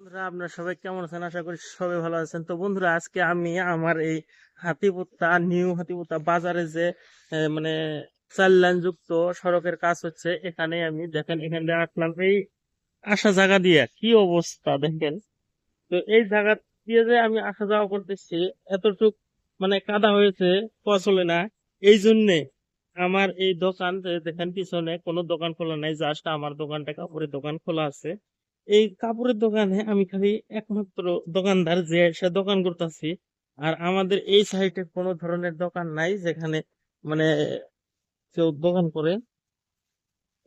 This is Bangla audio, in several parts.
বন্ধুরা, আপনারা সবাই কেমন আছেন? আশা করি সবাই ভালো আছেন। তো বন্ধুরা, আজকে আমি আমার এই হাতিপুত্তা নিউ হাতিপুত্তা বাজারে যে মানে চার লাইন যুক্ত সড়কের কাজ হচ্ছে, এখানে আমি দেখেন, এখান আসলাম এই আসা জায়গা দিয়ে। কি অবস্থা দেখেন? তো এই জায়গা দিয়ে যে আমি আসা যাওয়া করতেছি, এতটুক মানে কাদা হয়েছে চলে না। এই জন্যে আমার এই দোকান দেখেন পিছনে কোনো দোকান খোলা নাই, জাস্ট আমার দোকানটা কাপড়ের দোকান খোলা আছে। এই কাপড়ের দোকানে আমি খালি একমাত্র দোকানদার যে সে দোকান করতেছি। আর আমাদের এই সাইডে কোনো ধরনের দোকান নাই যেখানে মানে কেউ দোকান করে।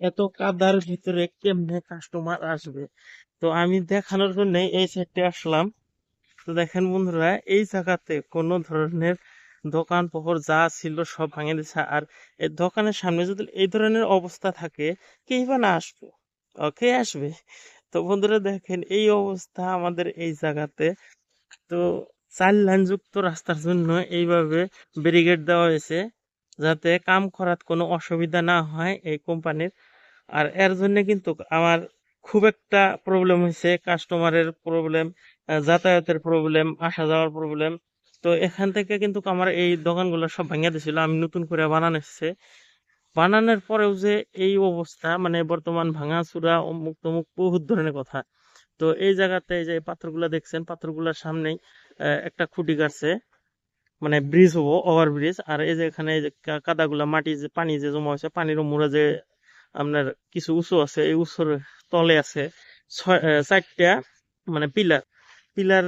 এত কাদার ভিতরে কেমনে কাস্টমার আসবে? তো আমি দেখানোর জন্য এই সাইডে আসলাম। তো দেখেন বন্ধুরা, এই জায়গাতে কোনো ধরনের দোকান পোহর যা ছিল সব ভাঙে দিছে। আর এই দোকানের সামনে যদি এই ধরনের অবস্থা থাকে, কেই বা না আসবে? কে আসবে? তো বন্ধুরা দেখেন, এই অবস্থা আমাদের এই জায়গাতে। তো চার লাইন যুক্ত রাস্তার জন্য এইভাবে ব্যারিকেড দেওয়া হয়েছে, যাতে কাম করার কোনো অসুবিধা না হয় এই কোম্পানির। আর এর জন্য কিন্তু আমার খুব একটা প্রবলেম হয়েছে কাস্টমারের প্রবলেম যাতায়াতের প্রবলেম আসা যাওয়ার প্রবলেম তো এখান থেকে কিন্তু আমার এই দোকানগুলো সব ভেঙে দিছিল আমি নতুন করে বানানো এসেছে বানানোর পরেও যে এই অবস্থা মানে বর্তমান ভাঙাচুরা অমুক তমুক বহুত ধরনের কথা। তো এই জায়গাতে যে পাথরগুলো দেখছেন, পাথরগুলোর সামনেই একটা খুঁটি কাটছে মানে ব্রিজ হব ওভার ব্রিজ আর এই যে এখানে কাদাগুলা, মাটি যে, পানি যে জমা হয়েছে, পানির মুড়ে যে আপনার কিছু উঁচু আছে, এই উঁচুর তলে আছে চারটা মানে পিলার। পিলার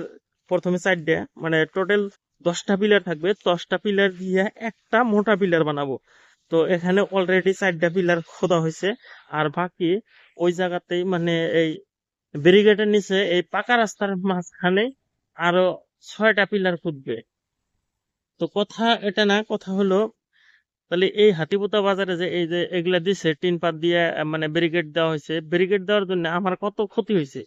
প্রথমে চারটা মানে টোটাল দশটা পিলার থাকবে। দশটা পিলার দিয়ে একটা মোটা পিলার বানাবো। তো এখানে অলরেডি চারটা পিলার খোদা হয়েছে আর বাকি ওই জায়গাতেই মানে এই ব্যারিকেডের নিচে এই পাকা রাস্তার মাঝখানে আরও ছয়টা পিলার খুঁজবে। তো কথা এটা না, কথা হলো তাহলে এই হাতিপোতা বাজারে যে এই যে এগুলা দিছে, টিন পাত দিয়ে মানে ব্যারিকেড দেওয়া হয়েছে ব্যারিকেড দেওয়ার জন্য আমার কত ক্ষতি হয়েছে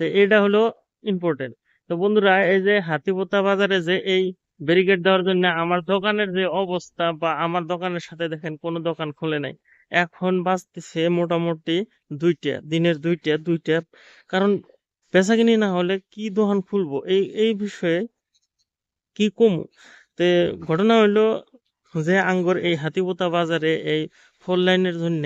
তো এটা হলো ইম্পর্টেন্ট তো বন্ধুরা, এই যে হাতিপোতা বাজারে যে এই ব্যারিকেড দেওয়ার জন্য আমার দোকানের যে অবস্থা বা আমার দোকানের সাথে দেখেন কোনো দোকান খোলে নাই। এখন বাঁচতেছে মোটামুটি দুইটা, দিনের দুইটা দুইটা। কারণ বেচাকিনি না হলে কি দোকান খুলবো? এই এই বিষয়ে কি কমু? তে ঘটনা হইল যে আঙ্গুর এই হাতিপোতা বাজারে এই ফোর লাইনের জন্য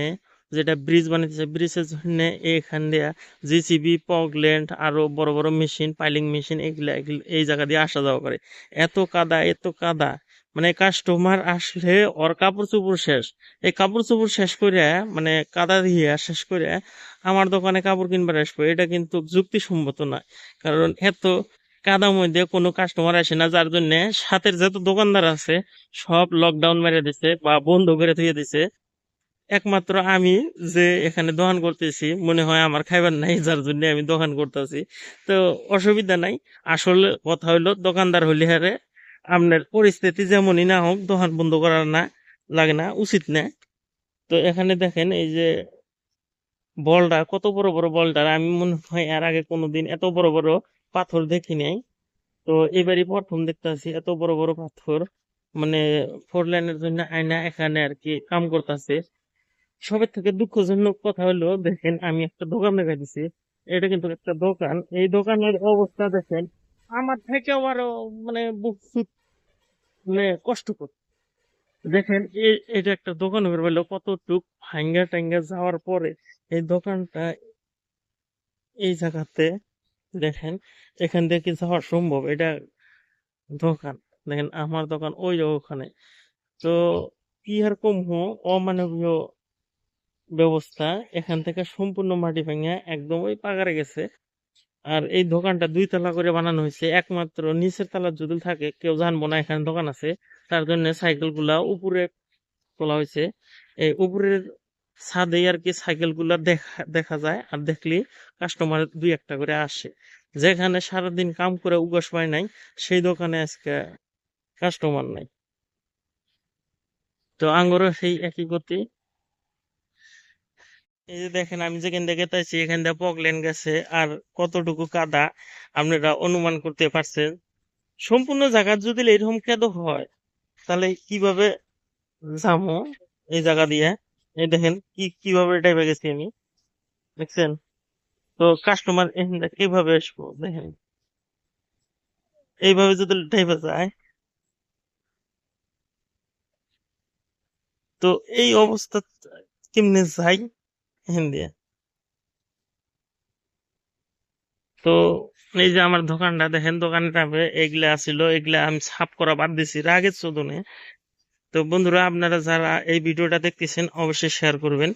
যেটা ব্রিজ বানাইতেছে, ব্রিজের জন্য এখান দিয়া জিসিবি পগল্যান্ড আরও বড় বড় মেশিন, পাইলিং মেশিন, এগুলা এই জায়গা দিয়ে আসা যাওয়া করে। এত কাদা এত কাদা। মানে কাস্টমার আসলে ওর কাপড় চোপড় শেষ। এই কাপড় চোপড় শেষ করে মানে কাদা দিয়ে শেষ করে আমার দোকানে কাপড় কিনবার আসবে। এটা কিন্তু যুক্তিসম্মত না কারণ এত কাদার মধ্যে কোনো কাস্টমার আসে না, যার জন্য সাথের যত দোকানদার আছে, সব লকডাউন মেরে দিছে বা বন্ধ করে দিয়ে দিছে। একমাত্র আমি যে এখানে দোকান করতেছি, মনে হয় আমার খাইবার নাই, যার জন্য আমি দোকান করতেছি। তো অসুবিধা নাই। আসলে কথা হইল, দোকানদার হইলে হারে আপনার পরিস্থিতি যেমনই না হোক, দোকান বন্ধ করার না লাগে না, উচিত না। তো এখানে দেখেন, এই যে বলটা, কত বড় বড় বলটার আমি মনে হয় এর আগে কোনোদিন এত বড় বড় পাথর দেখি নাই। তো এবারই প্রথম দেখতেছি, এত বড় বড় পাথর মানে ফোর লাইনের জন্য আয়না এখানে আর কি কাম করতেছে। সবের থেকে দুঃখজনক কথা হলো, দেখেন আমি একটা দোকান দেখা দিছি। এটা কিন্তু একটা দোকান। এই দোকানের অবস্থা দেখেন, আমার থেকেও আরও মানে মানে কষ্টকর দেখেন এটা একটা দোকান গেল কতটুক ভাঙ্গা টাঙ্গা যাওয়ার পরে এই দোকানটা এই জায়গাতে, দেখেন, এখান থেকে যাওয়া সম্ভব। এটা দোকান। দেখেন, আমার দোকান ওই ওখানে। তো কি আর কম হো অমানবীয় ব্যবস্থা এখান থেকে সম্পূর্ণ মাটি ভেঙে একদম ওই পাগারে গেছে। আর এই দোকানটা দুই তলা করে বানানো হয়েছে। একমাত্র নিচের তলা যদি থাকে, কেউ জানব না এখানে দোকান আছে। তার জন্য সাইকেলগুলা উপরে তোলা হয়েছে। এই উপরের ছাদে আর কি সাইকেলগুলা দেখা দেখা যায় আর দেখলি কাস্টমার দুই একটা করে আসে। যেখানে সারাদিন কাম করে উগাস পায় নাই, সেই দোকানে আজকে কাস্টমার নাই। তো আঙ্গুরও সেই একই গতি। এই যে দেখেন, আমি যেখান থেকে তাইছি, এখান থেকে পগলেন গেছে, আর কতটুকু কাদা আপনারা অনুমান করতে পারছেন? সম্পূর্ণ জায়গা যদি এরকম কেদ হয়, তাহলে কীভাবে যাব এই জায়গা দিয়ে? এই দেখেন, কি, কীভাবে টাইপে গেছি আমি? দেখছেন? তো কাস্টমার এখান থেকে কীভাবে আসব? দেখেন। এইভাবে যদি টাইপে যায়, তো এই অবস্থা কেমনে যাই? দিয়ে তো এই যে আমার দোকানটা, দেখেন দোকানটা এগুলা আসিল এগুলা আমি সাফ করা বাদ দিছি রাগের চোদনে। তো বন্ধুরা, আপনারা যারা এই ভিডিওটা দেখতেছেন, অবশ্যই শেয়ার করবেন।